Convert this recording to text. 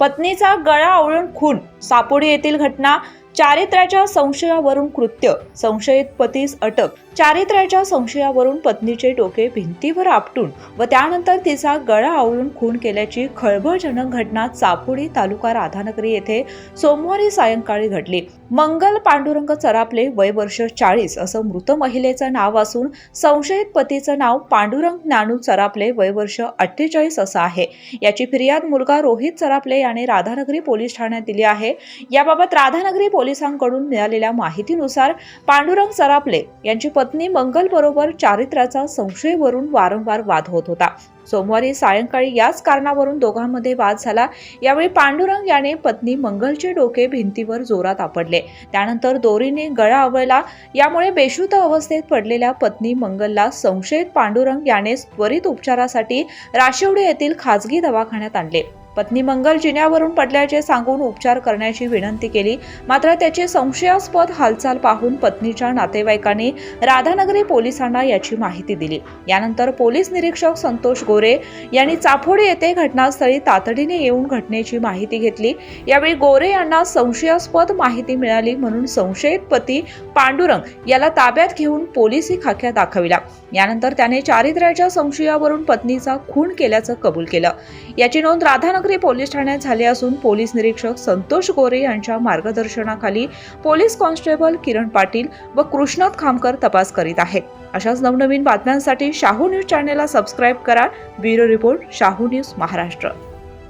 पत्नीचा गळा आवळून खून. सापोडी येथील घटना चारित्र्याच्या संशयावरून कृत्य संशयित पतीस अटक चारित्र्याच्या संशयावरून पत्नीचे डोके भिंतीवर आपटून व त्यानंतर तिचा गळा आवळून खून केल्याची खळबळजनक घटना चापोडी तालुका राधानगरी येथे सोमवारी सायंकाळी घडली. मंगल पांडुरंग चरापले वय वर्ष चाळीस असं मृत महिलेचं नाव असून संशयित पतीचं नाव पांडुरंग ज्ञानू चरापले वय वर्ष अठ्ठेचाळीस असं आहे. याची फिर्याद मुलगा रोहित चरापले याने राधानगरी पोलीस ठाण्यात दिली आहे. याबाबत राधानगरी पोलिसांकडून मिळालेल्या माहितीनुसार पांडुरंग सरापले यांची पत्नी मंगल बरोबर चारित्र्याचा संशयवरून वारंवार वाद होत होता. सोमवारी सायंकाळी याच कारणावरून दोघांमध्ये वाद झाला. यावेळी पांडुरंग याने पत्नी मंगलचे डोके भिंतीवर जोरात आपडले त्यानंतर दोरीने गळा आवळला. यामुळे बेशुद्ध अवस्थेत पडलेल्या पत्नी मंगलला संशयित पांडुरंग याने त्वरित उपचारासाठी राशिवडे येथील खाजगी दवाखान्यात आणले. पत्नी मंगल जिन्यावरून पडल्याचे सांगून उपचार करण्याची विनंती केली. मात्र त्याची संशयास्पद हालचाल पाहून पत्नीच्या नातेवाईकांनी राधानगरी पोलिसांना याची माहिती दिली. यानंतर पोलीस निरीक्षक संतोष गोरे यांनी चाफोडी येथे घटनास्थळी तातडीने येऊन घटनेची माहिती घेतली. यावेळी गोरे यांना संशयास्पद माहिती मिळाली म्हणून संशयित पती पांडुरंग याला ताब्यात घेऊन पोलिसी खाक्या दाखविला. यानंतर त्याने चारित्र्याच्या संशयावरून पत्नीचा खून केल्याचं कबूल केलं. याची नोंद राधानगरी पोलीस ठाण्यात झाली असून पोलीस निरीक्षक संतोष गोरे यांच्या मार्गदर्शनाखाली पोलीस कॉन्स्टेबल किरण पाटील व कृष्णात खामकर तपास करीत आहेत. अशाच नवनवीन बातम्यांसाठी शाहू न्यूज चॅनेलला सबस्क्राईब करा. Bureau report Shahu news Maharashtra.